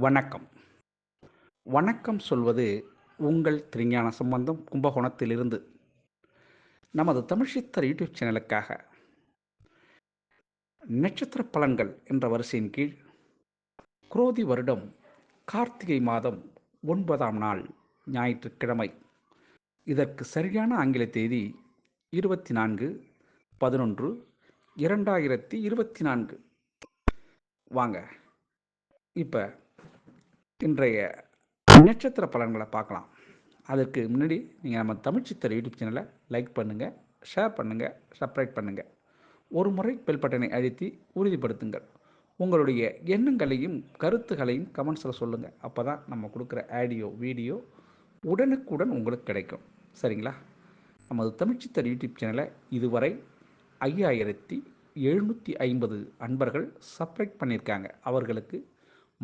வணக்கம். வணக்கம் சொல்வது உங்கள் திருஞான சம்பந்தம் கும்பகோணத்திலிருந்து. நமது தமிழ்ச்சித்தர் யூடியூப் சேனலுக்காக. நட்சத்திர பலன்கள் என்ற வரிசையின் கீழ் குரோதி வருடம் கார்த்திகை மாதம் ஒன்பதாம் நாள் ஞாயிற்றுக்கிழமை. இதற்கு சரியான ஆங்கில தேதி இருபத்தி நான்கு பதினொன்று இரண்டாயிரத்தி இருபத்தி நான்கு வாங்க. இப்போ இன்றைய நட்சத்திர பலன்களை பார்க்கலாம். அதற்கு முன்னாடி நீங்கள் நம்ம தமிழ் சித்தர் யூடியூப் சேனலை லைக் பண்ணுங்கள் ஷேர் பண்ணுங்கள் சப்ஸ்கிரைப் பண்ணுங்கள் ஒரு முறை பெல் பட்டனை அழுத்தி உறுதிப்படுத்துங்கள். உங்களுடைய எண்ணங்களையும் கருத்துகளையும் கமெண்ட்ஸில் சொல்லுங்கள் அப்போ தான் நம்ம கொடுக்குற ஆடியோ வீடியோ உடனுக்குடன் உங்களுக்கு கிடைக்கும். சரிங்களா? நமது தமிழ்ச்சித்தர் யூடியூப் சேனலை இதுவரை ஐயாயிரத்தி எழுநூற்றி ஐம்பது அன்பர்கள் சப்ஸ்கிரைப் பண்ணியிருக்காங்க. அவர்களுக்கு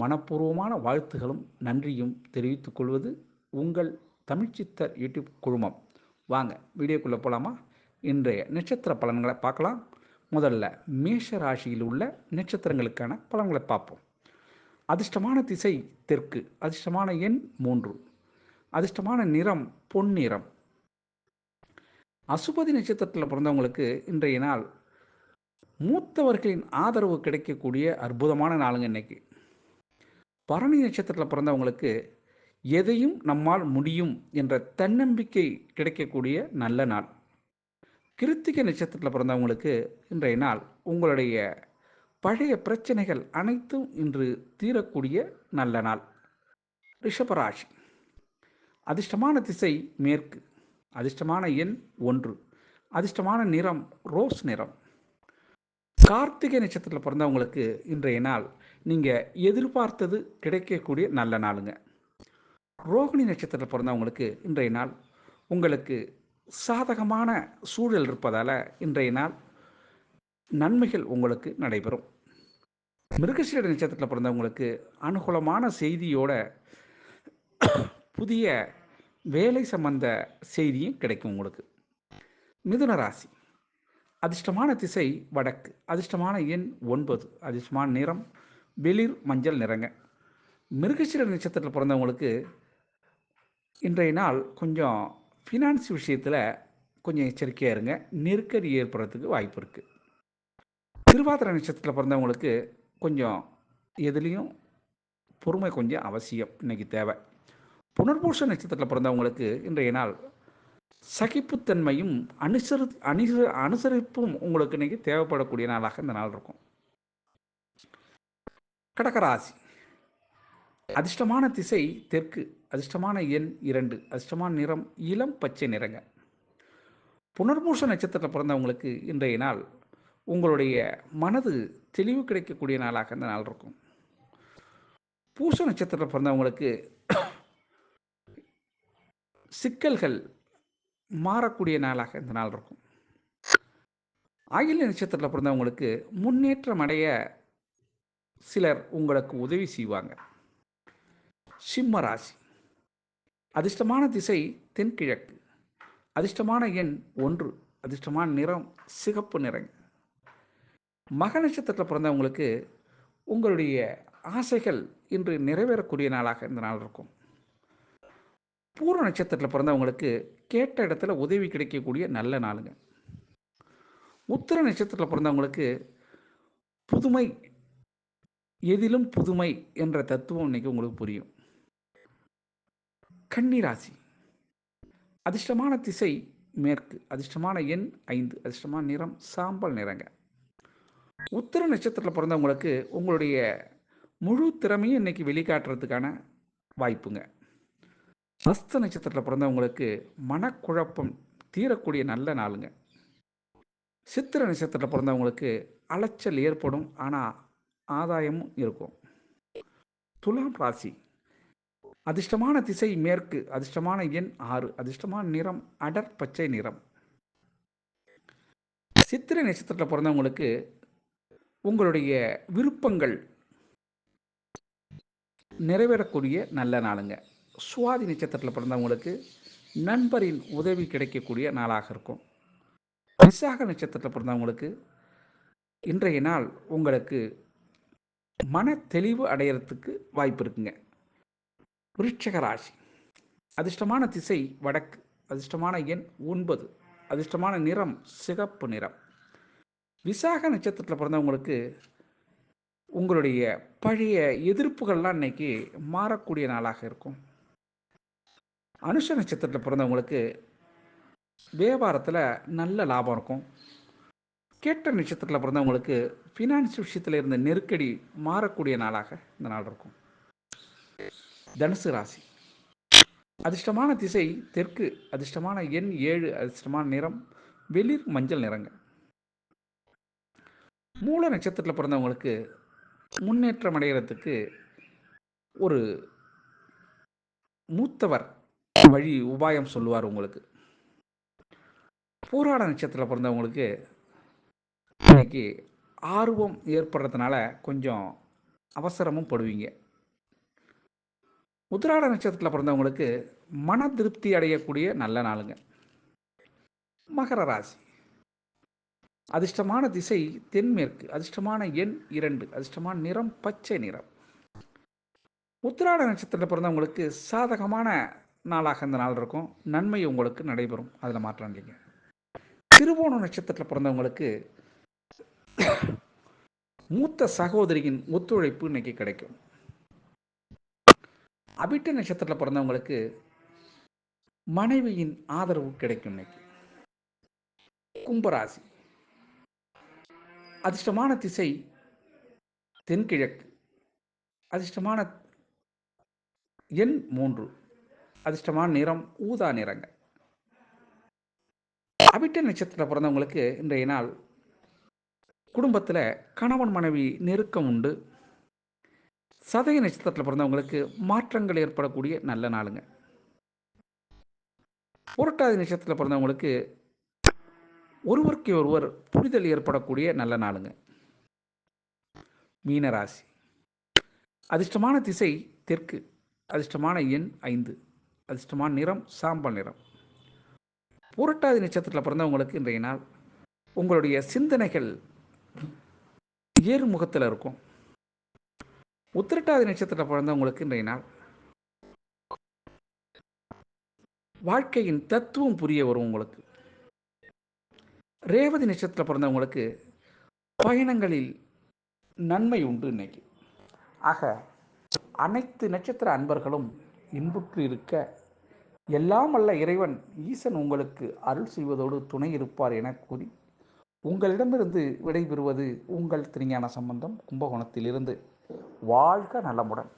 மனப்பூர்வமான வாழ்த்துகளும் நன்றியும் தெரிவித்துக் கொள்வது உங்கள் தமிழ்ச்சித்தர் யூடியூப் குழுமம். வாங்க வீடியோக்குள்ளே போகலாமா இன்றைய நட்சத்திர பலன்களை பார்க்கலாம். முதல்ல மேஷ ராசியில் உள்ள நட்சத்திரங்களுக்கான பலன்களை பார்ப்போம். அதிர்ஷ்டமான திசை தெற்கு அதிர்ஷ்டமான எண் மூன்று. அதிர்ஷ்டமான நிறம் பொன்னிறம். அசுபதி நட்சத்திரத்தில் பிறந்தவங்களுக்கு இன்றைய நாள் மூத்தவர்களின் ஆதரவு கிடைக்கக்கூடிய அற்புதமான நாளுங்க இன்னைக்கு. பரணி நட்சத்திரத்தில் பிறந்தவங்களுக்கு எதையும் நம்மால் முடியும் என்ற தன்னம்பிக்கை கிடைக்கக்கூடிய நல்ல நாள். கிருத்திகை நட்சத்திரத்தில் பிறந்தவங்களுக்கு இன்றைய நாள் உங்களுடைய பழைய பிரச்சனைகள் அனைத்தும் இன்று தீரக்கூடிய நல்ல நாள். ரிஷபராசி. அதிர்ஷ்டமான திசை மேற்கு. அதிர்ஷ்டமான எண் ஒன்று. அதிர்ஷ்டமான நிறம் ரோஸ் நிறம். கார்த்திகை நட்சத்திரத்தில் பிறந்தவங்களுக்கு இன்றைய நாள் நீங்கள் எதிர்பார்த்தது கிடைக்கக்கூடிய நல்ல நாளுங்க. ரோகிணி நட்சத்திரத்தில் பிறந்தவங்களுக்கு இன்றைய நாள் உங்களுக்கு சாதகமான சூழல் இருப்பதால் இன்றைய நாள் நன்மைகள் உங்களுக்கு நடைபெறும். மிருகசீட நட்சத்திரத்தில் பிறந்தவங்களுக்கு அனுகூலமான செய்தியோட புதிய வேலை சம்பந்த செய்தியும் கிடைக்கும் உங்களுக்கு. மிதுன ராசி. அதிர்ஷ்டமான திசை வடக்கு. அதிர்ஷ்டமான எண் ஒன்பது. அதிர்ஷ்டமான நிறம் வெளிர் மஞ்சள் நிறங்க. மிருகசீர நட்சத்திரத்தில் பிறந்தவங்களுக்கு இன்றைய நாள் கொஞ்சம் ஃபினான்ஸ் விஷயத்தில் கொஞ்சம் எச்சரிக்கையாக இருங்க. நெருக்கடி ஏற்படுறதுக்கு வாய்ப்பு இருக்குது திருவாதிரை நட்சத்திரத்தில் பிறந்தவங்களுக்கு கொஞ்சம் எதுலேயும் பொறுமை கொஞ்சம் அவசியம். இன்றைக்கி தேவை. புனர்பூஷ நட்சத்திரத்தில் பிறந்தவங்களுக்கு இன்றைய நாள் சகிப்புத்தன்மையும் அனுசரி அனுச அனுசரிப்பும் உங்களுக்கு இன்றைக்கி தேவைப்படக்கூடிய நாளாக இந்த நாள் இருக்கும். கடகராசி. அதிர்ஷ்டமான திசை தெற்கு அதிர்ஷ்டமான எண் இரண்டு அதிர்ஷ்டமான நிறம் இளம் பச்சை நிறங்க. புனர்பூச நட்சத்திரத்தில் பிறந்தவங்களுக்கு இன்றைய நாள் உங்களுடைய மனது தெளிவு கிடைக்கக்கூடிய நாளாக இந்த நாள் இருக்கும். பூச நட்சத்திரத்தில் பிறந்தவங்களுக்கு சிக்கல்கள் மாறக்கூடிய நாளாக இந்த நாள் இருக்கும். ஆயில்ய நட்சத்திரத்தில் பிறந்தவங்களுக்கு முன்னேற்றம் அடைய சிலர் உங்களுக்கு உதவி செய்வாங்க. சிம்ம ராசி. அதிர்ஷ்டமான திசை தென்கிழக்கு. அதிர்ஷ்டமான எண் ஒன்று. அதிர்ஷ்டமான நிறம் சிகப்பு நிறங்க. மக நட்சத்திரத்தில் பிறந்தவங்களுக்கு உங்களுடைய ஆசைகள் இன்று நிறைவேறக்கூடிய நாளாக இந்த நாள் இருக்கும். பூர்வ நட்சத்திரத்தில் பிறந்தவங்களுக்கு கேட்ட இடத்துல உதவி கிடைக்கக்கூடிய நல்ல நாளுங்க. உத்திர நட்சத்திரத்தில் பிறந்தவங்களுக்கு புதுமை எதிலும் புதுமை என்ற தத்துவம் இன்னைக்கு உங்களுக்கு புரியும். கன்னிராசி. அதிர்ஷ்டமான திசை மேற்கு அதிர்ஷ்டமான எண் ஐந்து அதிர்ஷ்டமான நிறம் சாம்பல் நிறங்க. உத்திர நட்சத்திரத்தில் பிறந்தவங்களுக்கு உங்களுடைய முழு திறமையும் இன்னைக்கு வெளிக்காட்டுறதுக்கான வாய்ப்புங்க. ஹஸ்த நட்சத்திரத்தில் பிறந்தவங்களுக்கு மனக்குழப்பம் தீரக்கூடிய நல்ல நாளுங்க. சித்திர நட்சத்திரத்தில் பிறந்தவங்களுக்கு அலைச்சல் ஏற்படும். ஆனால் ஆதாயமும் இருக்கும். துலாம் ராசி. அதிர்ஷ்டமான திசை மேற்கு அதிர்ஷ்டமான எண் ஆறு அதிர்ஷ்டமான நிறம் அடர் பச்சை நிறம். சித்திரை நட்சத்திரத்தில் பிறந்தவங்களுக்கு உங்களுடைய விருப்பங்கள் நிறைவேறக்கூடிய நல்ல நாளுங்க. சுவாதி நட்சத்திரத்தில் பிறந்தவங்களுக்கு நண்பரின் உதவி கிடைக்கக்கூடிய நாளாக இருக்கும். விசாக நட்சத்திரத்தில் பிறந்தவங்களுக்கு இன்றைய நாள் உங்களுக்கு மன தெளிவு அடையிறதுக்கு வாய்ப்பு இருக்குங்க. விருட்சக ராசி. அதிர்ஷ்டமான திசை வடக்கு அதிர்ஷ்டமான எண் ஒன்பது அதிர்ஷ்டமான நிறம் சிகப்பு நிறம். விசாக நட்சத்திரத்தில் பிறந்தவங்களுக்கு உங்களுடைய பழைய எதிர்ப்புகள்லாம் இன்னைக்கு மாறக்கூடிய நாளாக இருக்கும். அனுஷ நட்சத்திரத்தில் பிறந்தவங்களுக்கு வியாபாரத்தில் நல்ல லாபம் இருக்கும். கேட்ட நட்சத்திரத்தில் பிறந்தவங்களுக்கு ஃபினான்ஸ் விஷயத்தில் இருந்த நெருக்கடி மாறக்கூடிய நாளாக இந்த நாள் இருக்கும். தனுசு ராசி. அதிர்ஷ்டமான திசை தெற்கு அதிர்ஷ்டமான எண் ஏழு அதிர்ஷ்டமான நிறம் வெளிர் மஞ்சள் நிறங்க. மூல நட்சத்திரத்தில் பிறந்தவங்களுக்கு முன்னேற்றம் அடைகிறதுக்கு ஒரு மூத்தவர் வழி உபாயம் சொல்லுவார் உங்களுக்கு. போராட நட்சத்திரத்தில் பிறந்தவங்களுக்கு இன்னைக்கு ஆர்வம் ஏற்படுறதுனால கொஞ்சம் அவசரமும் படுவீங்க. உத்திராட நட்சத்திரத்தில் பிறந்தவங்களுக்கு மன திருப்தி அடையக்கூடிய நல்ல நாளுங்க. மகர ராசி. அதிர்ஷ்டமான திசை தென்மேற்கு அதிர்ஷ்டமான எண் இரண்டு அதிர்ஷ்டமான நிறம் பச்சை நிறம். உத்திராட நட்சத்திரத்தில் பிறந்தவங்களுக்கு சாதகமான நாளாக இந்த நாள் இருக்கும். நன்மை உங்களுக்கு நடைபெறும். அதில் மாற்றம் இல்லைங்க. திருவோண நட்சத்திரத்தில் பிறந்தவங்களுக்கு மூத்த சகோதரியின் ஒத்துழைப்பு இன்னைக்கு கிடைக்கும். அபிட்ட நட்சத்திரத்தில் பிறந்தவங்களுக்கு மனைவியின் ஆதரவு கிடைக்கும் இன்னைக்கு. கும்பராசி. அதிர்ஷ்டமான திசை தென்கிழக்கு. அதிர்ஷ்டமான எண் மூன்று. அதிர்ஷ்டமான நிறம் ஊதா நிறங்க அபிட்ட நட்சத்திரத்தில் பிறந்தவங்களுக்கு இன்றைய நாள் குடும்பத்தில் கணவன் மனைவி நெருக்கம் உண்டு. சதய நட்சத்திரத்தில் பிறந்தவங்களுக்கு மாற்றங்கள் ஏற்படக்கூடிய நல்ல நாளுங்க. புரட்டாதி நட்சத்திரத்தில் பிறந்தவங்களுக்கு ஒருவருக்கு ஒருவர் புரிதல் ஏற்படக்கூடிய நல்ல நாளுங்க. மீனராசி. அதிர்ஷ்டமான திசை தெற்கு அதிர்ஷ்டமான எண் ஐந்து அதிர்ஷ்டமான நிறம் சாம்பல் நிறம். புரட்டாதி நட்சத்திரத்தில் பிறந்தவங்களுக்கு இன்றைய நாள் உங்களுடைய சிந்தனைகள் ஏறுமுகத்தில் இருக்கும். உத்திரட்டாதி நட்சத்திரத்தில் பிறந்தவங்களுக்கு இன்றைய நாள். வாழ்க்கையின் தத்துவம் புரிய வரும் உங்களுக்கு. ரேவதி நட்சத்திரத்தில் பிறந்தவங்களுக்கு பயணங்களில் நன்மை உண்டு இன்னைக்கு ஆக அனைத்து நட்சத்திர அன்பர்களும் இன்புற்று இருக்க எல்லாம் அல்ல இறைவன் ஈசன் உங்களுக்கு அருள் செய்வதோடு துணை இருப்பார் என கூறி உங்களிடமிருந்து விடைபெறுவது உங்கள் திருஞான சம்பந்தம் கும்பகோணத்திலிருந்து. வாழ்க நலமுடன்.